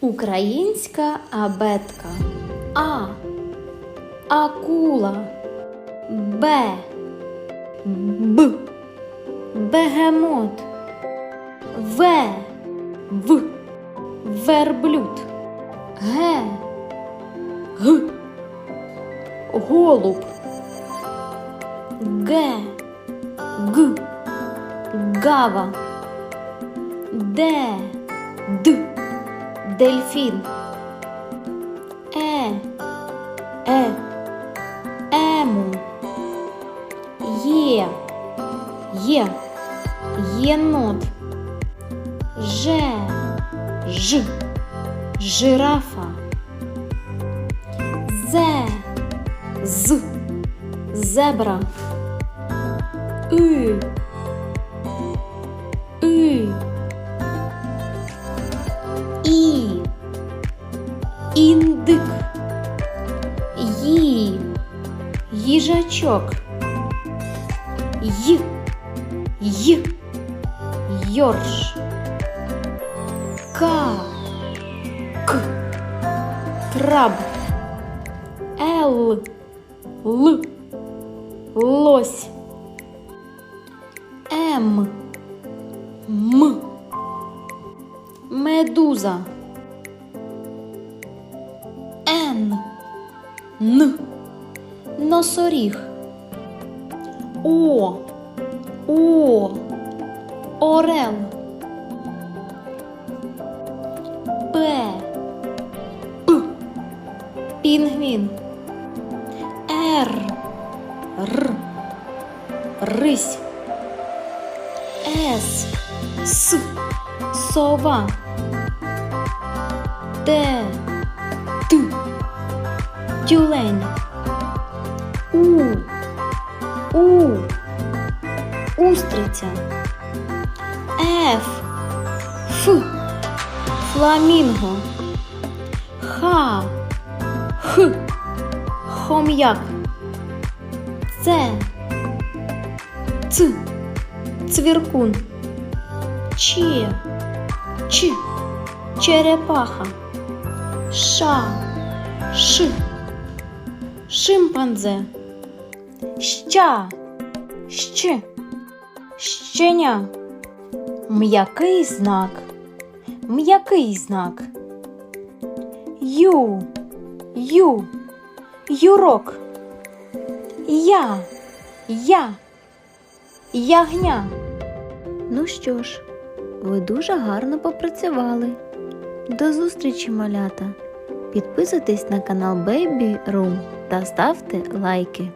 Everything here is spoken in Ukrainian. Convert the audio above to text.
Українська абетка. А. Акула. Б. Б. Бегемот. В. В. Верблюд. Г. Г. Голуб. Г. Г. Гава. Д. Д. Дельфін. Е. Е. Ему. Є. Є. Єнот. Ж. Ж. Жирафа. Зе. З. Зебра. И. Індик. Ї. Їжачок. Й. Й. Йорш. К. К. Краб. Л. Л. Лось. М. М. Медуза. Н. Носоріг. О. О. Орел. П. П. Пінгвін. Р. Р. Рись. С. С. Сова. Т. Т. Тюлень. У. У. Устриця. Ф. Ф. Фламінго. Х. Х. Хом'як. Це. Ц. Цвіркун. Ч. Ч. Черепаха. Ша. Ш. Шимпанзе. Ща. Щ. Щеня. М'який знак. М'який знак. Ю. Ю. Юрок. Я. Я. Ягня. Ну що ж, ви дуже гарно попрацювали. До зустрічі, малята! Підписуйтесь на канал Baby Room та ставте лайки.